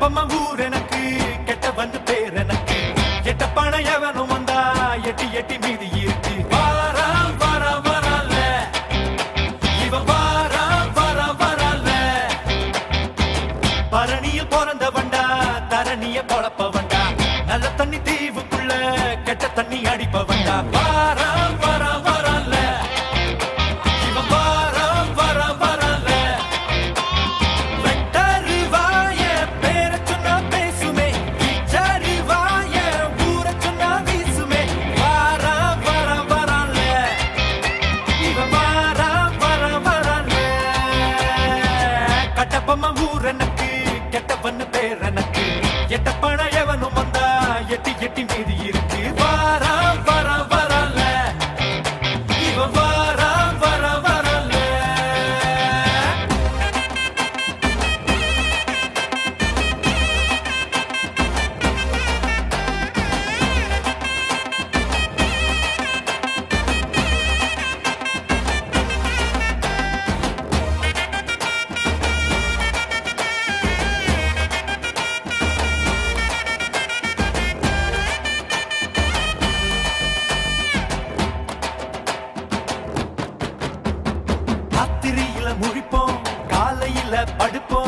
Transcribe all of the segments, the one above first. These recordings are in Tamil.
ஞாபகமா ஊர் எனக்கு கெட்ட வந்து பேர் எனக்கு. எட்ட பணையவனும் வந்தா எட்டி எட்டி மீதி இருக்கு. வாரா வரா வரல இவன் வாரா வரா வரல பரணியில் பிறந்தவன்டா தரணிய பொழப்பவன். ராத்திரியில முழிப்போம் காலையில படுப்போம்.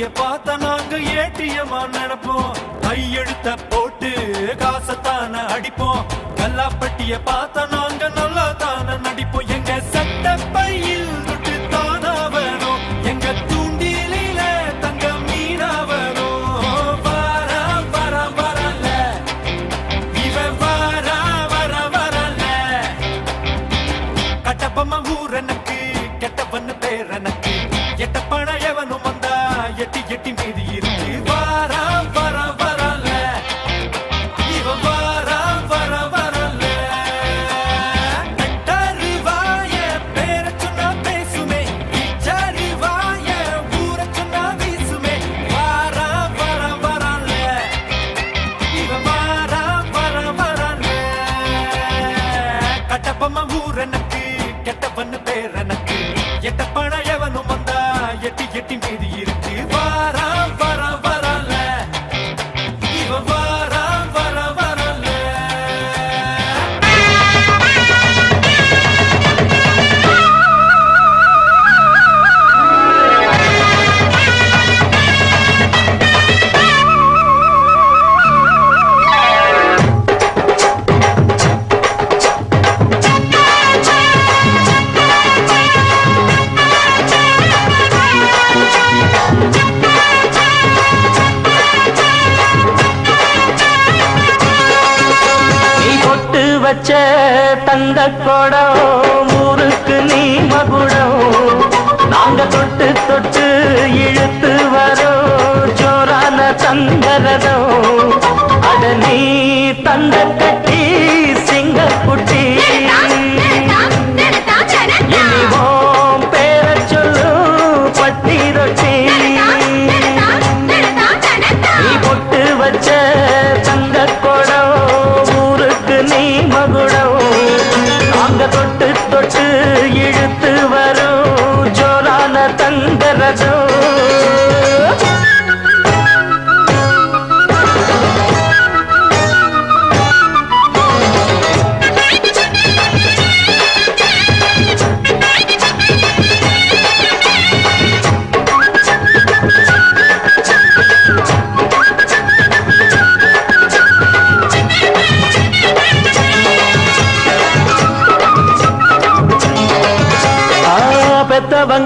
கைய பார்த்தா நாங்க ஏடிஎம்மா நினைப்போம் கையெழுத்த போட்டு காசத்தான அடிப்போம். கல்லாப்பட்டிய பார்த்த நாங்க நல்லா தான நடிப்போம். வச்ச தந்த கொடம் ஊருக்கு நீ மகுடம் நாங்க தொட்டு தொட்டு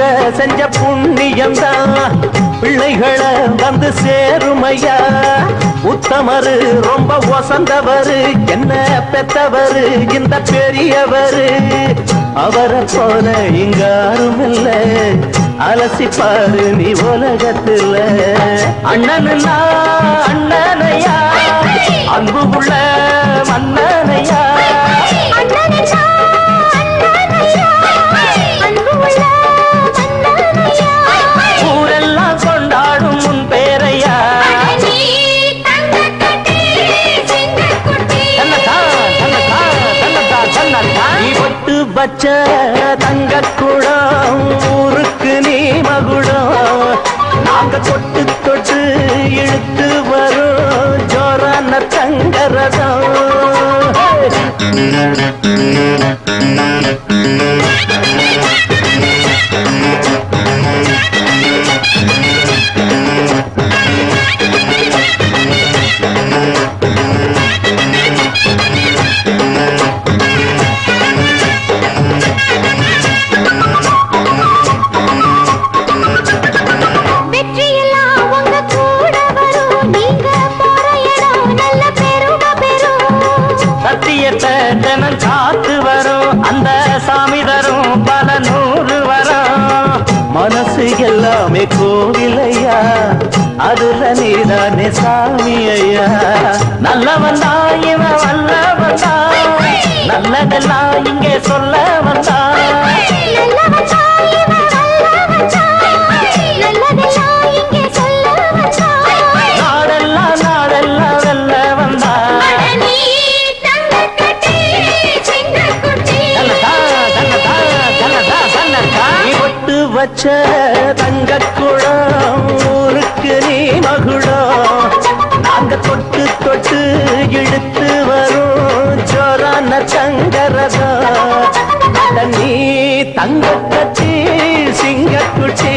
அவங்க செஞ்ச புண்ணியம் தான் பிள்ளைகளை வந்து சேருமையா? உத்தமரு ரொம்ப ஒசந்தவரு என்ன பெத்தவரு இந்த பெரியவரு? அவரை போல இங்க யாரும் இல்ல பாரு நீ உலகத்துல அண்ணனுன்னா அண்ணனையா? அன்பு உள்ள மன்னனையா? தங்க ஊருக்கு நீ மகுடம். நாங்க தொட்டு தொட்டு இழுத்து வரும் ஜோரான தங்கரதம் வெற்றியெல்லாம் நீதானே சாமி ஐயா. நல்லவன் தான் இவன் வல்லவன். தான் நல்லதெல்லாம் இங்கே சொல்ல வந்தான் நல்லவன் தான் இவன் தங்கக்கச்சி சிங்கக்குச்சி